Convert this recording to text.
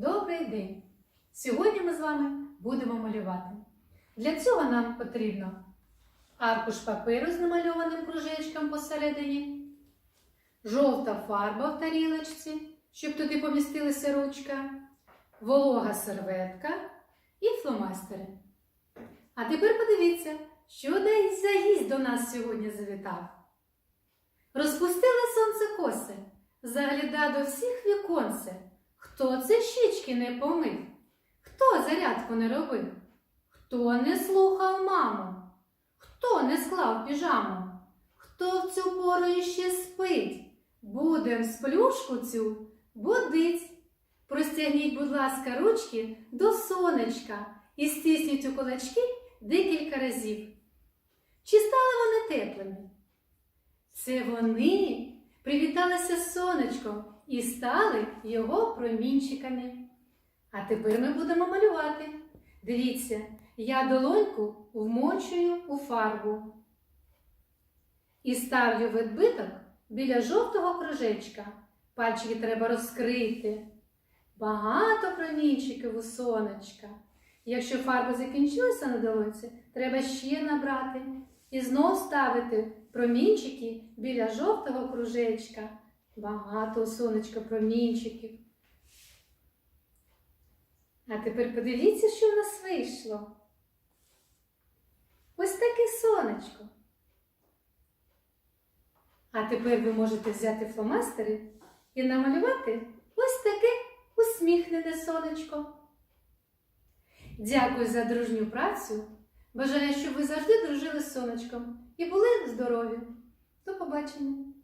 Добрий день! Сьогодні ми з вами будемо малювати. Для цього нам потрібно аркуш паперу з намальованим кружечком посередині, жовта фарба в тарілочці, щоб туди помістилася ручка, волога серветка і фломастери. А тепер подивіться, що десь за гість до нас сьогодні завітав. Розпустили сонце коси, загляда до всіх віконце. Хто це щічки не помив? Хто зарядку не робив? Хто не слухав маму? Хто не склав піжаму? Хто в цю пору іще спить? Будем сплюшку цю будить. Простягніть, будь ласка, ручки до сонечка і стисніть у кулачки декілька разів. Чи стали вони теплими? Це вони привіталися сонечком і стали його промінчиками. А тепер ми будемо малювати. Дивіться, я долоньку вмочую у фарбу і ставлю відбиток біля жовтого кружечка. Пальчики треба розкрити. Багато промінчиків у сонечка. Якщо фарба закінчилася на долонці, треба ще набрати і знов ставити промінчики біля жовтого кружечка. Багато сонечка промінчиків. А тепер подивіться, що в нас вийшло. Ось таке сонечко. А тепер ви можете взяти фломастери і намалювати ось таке усміхнене сонечко. Дякую за дружню працю. Бажаю, щоб ви завжди дружили з сонечком і були здорові. До побачення!